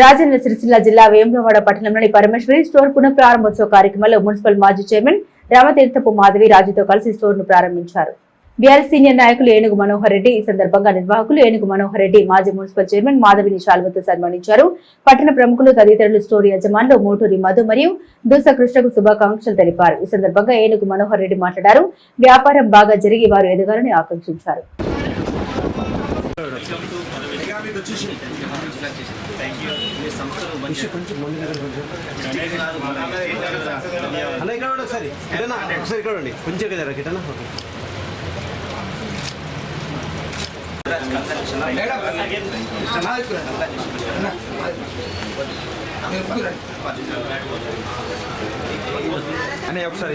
రాజన్న సిరిసిల్ల జిల్లా వేములవాడ పట్టణంలోని పరమేశ్వరి స్టోర్ పునఃప్రారంభోత్సవ కార్యక్రమంలో మున్సిపల్ మాజీ చైర్మన్ రామతీర్థపు మాధవి రాజుతో కలిసి స్టోర్ను ప్రారంభించారు. బీఆర్ఎస్ సీనియర్ నాయకులు ఏనుగు మనోహర్ రెడ్డి ఈ సందర్భంగా నిర్వాహకులు ఏనుగు మనోహర్ రెడ్డి మాజీ మున్సిపల్ చైర్మన్ మాధవిని శాల్వతో సన్మానించారు. పట్టణ ప్రముఖులు తదితరులు స్టోర్ యజమానులు మోటూరి మధు మరియు దూస కృష్ణకు శుభాకాంక్షలు తెలిపారు. ఈ సందర్భంగా ఏనుగు మనోహర్ రెడ్డి మాట్లాడారు. వ్యాపారం బాగా జరిగి వారు ఎదగాలని ఆకాంక్షించారు. అన్న ఇక్కడ ఒకసారి. ఇటనా ఒకసారి ఇక్కడ ఉండండి కొంచెం కదా ఇటనా ఓకే. అనే ఒకసారి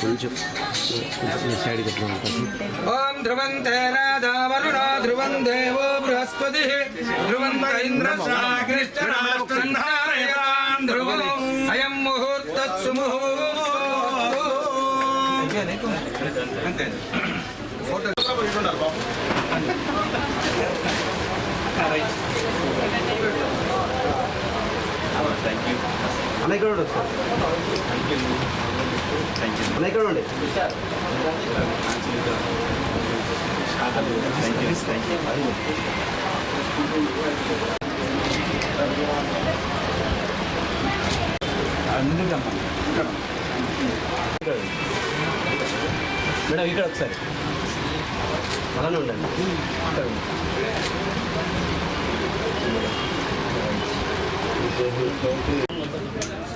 కొంచెం కొంచెం సైడ్ ఓం ధ్రువంతే రాజావరుణో ధ్రువం దేవో బృహస్పతి. ధ్రువంత ఇంద్రశ్రాగ్నిశ్చరాష్ట్రంధారయతాం ధ్రువం. అయం ముహూర్తత్సు ముహూ అంతే అన్న ఇక్కడ ఉండండి ఒకసారి అన్న ఇక్కడ. ఉండండి మేడం ఇక్కడ ఒకసారి. అలానే ఉండండి.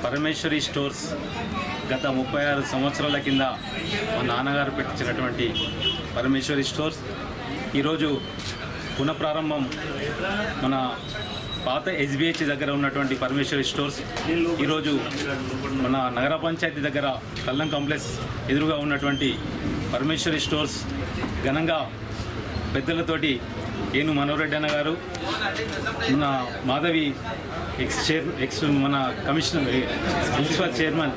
పరమేశ్వరి స్టోర్స్ గత ముప్పై ఆరు సంవత్సరాల కింద మా నాన్నగారు పెట్టించినటువంటి పరమేశ్వరి స్టోర్స్. ఈరోజు పునఃప్రారంభం మన పాత ఎస్బిహెచ్ దగ్గర ఉన్నటువంటి పరమేశ్వరి స్టోర్స్. ఈరోజు మన నగర పంచాయతీ దగ్గర కల్లం కాంప్లెక్స్ ఎదురుగా ఉన్నటువంటి పరమేశ్వరి స్టోర్స్ ఘనంగా పెద్దలతోటి ఏను మనోరెడ్డి అన్న గారు మన మాధవి ఎక్స్ చైర్ ఎక్స్ మన కమిషనర్ మున్సిపల్ చైర్మన్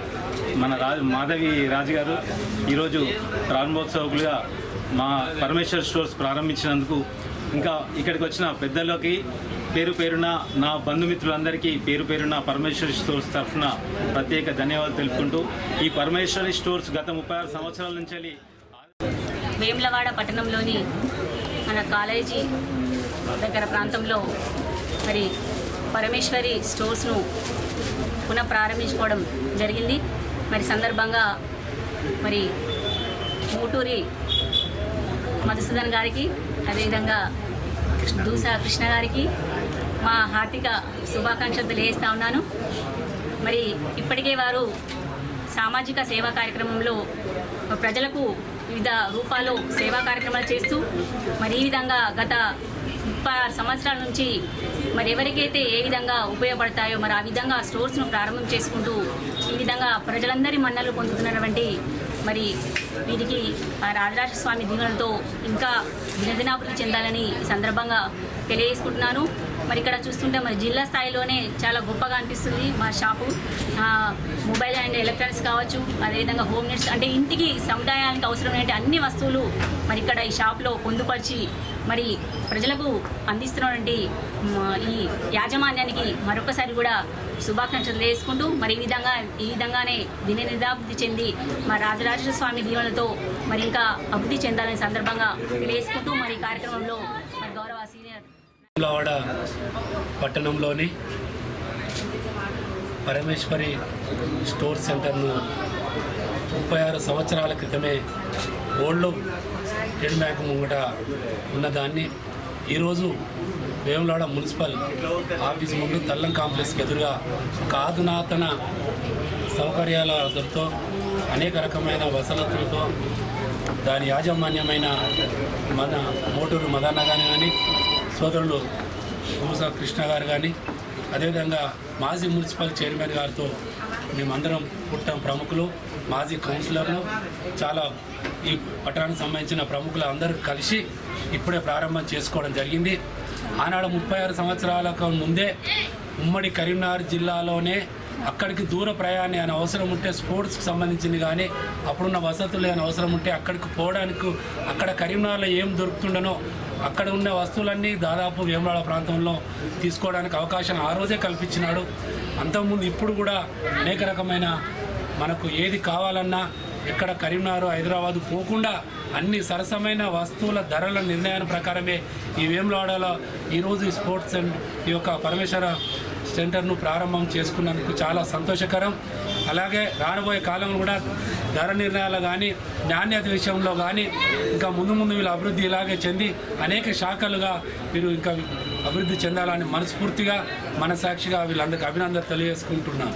మన రాజు మాధవి రాజు గారు ఈరోజు ప్రారంభోత్సవకులుగా మా పరమేశ్వర్ స్టోర్స్ ప్రారంభించినందుకు ఇంకా ఇక్కడికి వచ్చిన పెద్దలకి పేరు పేరున నా బంధుమిత్రులందరికీ పేరు పేరున పరమేశ్వరి స్టోర్స్ తరఫున ప్రత్యేక ధన్యవాదాలు తెలుపుకుంటూ ఈ పరమేశ్వరి స్టోర్స్ గత ముప్పై ఆరు సంవత్సరాల నుంచి వెళ్ళి వేములవాడ పట్టణంలోని మన కాలేజీ దగ్గర ప్రాంతంలో మరి పరమేశ్వరి స్టోర్స్ను పునః ప్రారంభించుకోవడం జరిగింది. మరి సందర్భంగా మరి మూటూరి మధుసూదన్ గారికి అదేవిధంగా దూసా కృష్ణ గారికి మా హార్దిక శుభాకాంక్షలు తెలియజేస్తా ఉన్నాను. మరి ఇప్పటికే వారు సామాజిక సేవా కార్యక్రమంలో ప్రజలకు వివిధ రూపాల్లో సేవా కార్యక్రమాలు చేస్తూ మరి ఈ విధంగా గత ముప్పై ఆరు సంవత్సరాల నుంచి మరి ఎవరికైతే ఏ విధంగా ఉపయోగపడతాయో మరి ఆ విధంగా స్టోర్స్ను ప్రారంభం చేసుకుంటూ ఈ విధంగా ప్రజలందరి మన్నలు పొందుతున్నటువంటి మరి వీరికి ఆ రాజరాజ స్వామి దీవెనలతో ఇంకా దినదినాభివృద్ధి చెందాలని ఈ సందర్భంగా తెలియజేసుకుంటున్నాను. మరి ఇక్కడ చూస్తుంటే మరి జిల్లా స్థాయిలోనే చాలా గొప్పగా అనిపిస్తుంది మా షాపు. మొబైల్ అండ్ ఎలక్ట్రానిక్స్ కావచ్చు అదేవిధంగా హోమ్ నీడ్స్ అంటే ఇంటికి సముదాయానికి అవసరమైన అన్ని వస్తువులు మరి ఇక్కడ ఈ షాప్లో పొందుపరిచి మరి ప్రజలకు అందిస్తున్నటువంటి ఈ యాజమాన్యానికి మరొకసారి కూడా శుభాకాంక్షలు వేసుకుంటూ మరి ఈ విధంగా ఈ విధంగానే దిననిదాభివృద్ధి చెంది మా రాజరాజేశ్వర స్వామి దీవెనలతో మరి ఇంకా అభివృద్ధి చెందాలనే సందర్భంగా తెలియజేసుకుంటూ మరి కార్యక్రమంలో మరి గౌరవ సీనియర్ వేములవాడ పట్టణంలోని పరమేశ్వరి స్టోర్ సెంటర్ను ముప్పై ఆరు సంవత్సరాల క్రితమే ఓల్డ్ స్టేట్ బ్యాంక్ ముంగట ఉన్నదాన్ని ఈరోజు వేములవాడ మున్సిపల్ ఆఫీస్ ముందు తల్లం కాంప్లెక్స్కి ఎదురుగా ఒక ఆధునాతన సౌకర్యాలతో అనేక రకమైన వసతులతో దాని యాజమాన్యమైన మన మోటూరు మదన్న కానీ సోదరులు భూసా కృష్ణ గారు కానీ అదేవిధంగా మాజీ మున్సిపల్ చైర్మన్ గారితో మేమందరం పుట్టిన ప్రముఖులు మాజీ కౌన్సిలర్లు. చాలా ఈ పట్టణానికి సంబంధించిన ప్రముఖులు అందరూ కలిసి ఇప్పుడే ప్రారంభం చేసుకోవడం జరిగింది. ఆనాడు ముప్పై ఆరు సంవత్సరాలకు ముందే ఉమ్మడి కరీంనగర్ జిల్లాలోనే అక్కడికి దూర ప్రయాణం అని అవసరం ఉంటే స్పోర్ట్స్కి సంబంధించింది కానీ అప్పుడున్న వసతులు అని అవసరం ఉంటే అక్కడికి పోవడానికి అక్కడ కరీంనగర్లో ఏం దొరుకుతుండనో అక్కడ ఉన్న వస్తువులన్నీ దాదాపు వేములాడ ప్రాంతంలో తీసుకోవడానికి అవకాశం ఆ రోజే కల్పించినాడు. అంతకుముందు ఇప్పుడు కూడా అనేక రకమైన మనకు ఏది కావాలన్నా ఎక్కడ కరీంనగర్ హైదరాబాద్ పోకుండా అన్ని సరసమైన వస్తువుల ధరల నిర్ణయాల ప్రకారమే ఈ వేములవాడలో ఈరోజు ఈ స్పోర్ట్స్ అండ్ ఈ యొక్క పరమేశ్వర సెంటర్ను ప్రారంభం చేసుకున్నందుకు చాలా సంతోషకరం. అలాగే రానుబోయే కాలంలో కూడా ధర నిర్ణయాలు కానీ నాణ్యత విషయంలో కానీ ఇంకా ముందు ముందు వీళ్ళు అభివృద్ధి ఇలాగే చెంది అనేక శాఖలుగా మీరు ఇంకా అభివృద్ధి చెందాలని మనస్ఫూర్తిగా మనసాక్షిగా వీళ్ళందరికీ అభినందన తెలియజేసుకుంటున్నాను.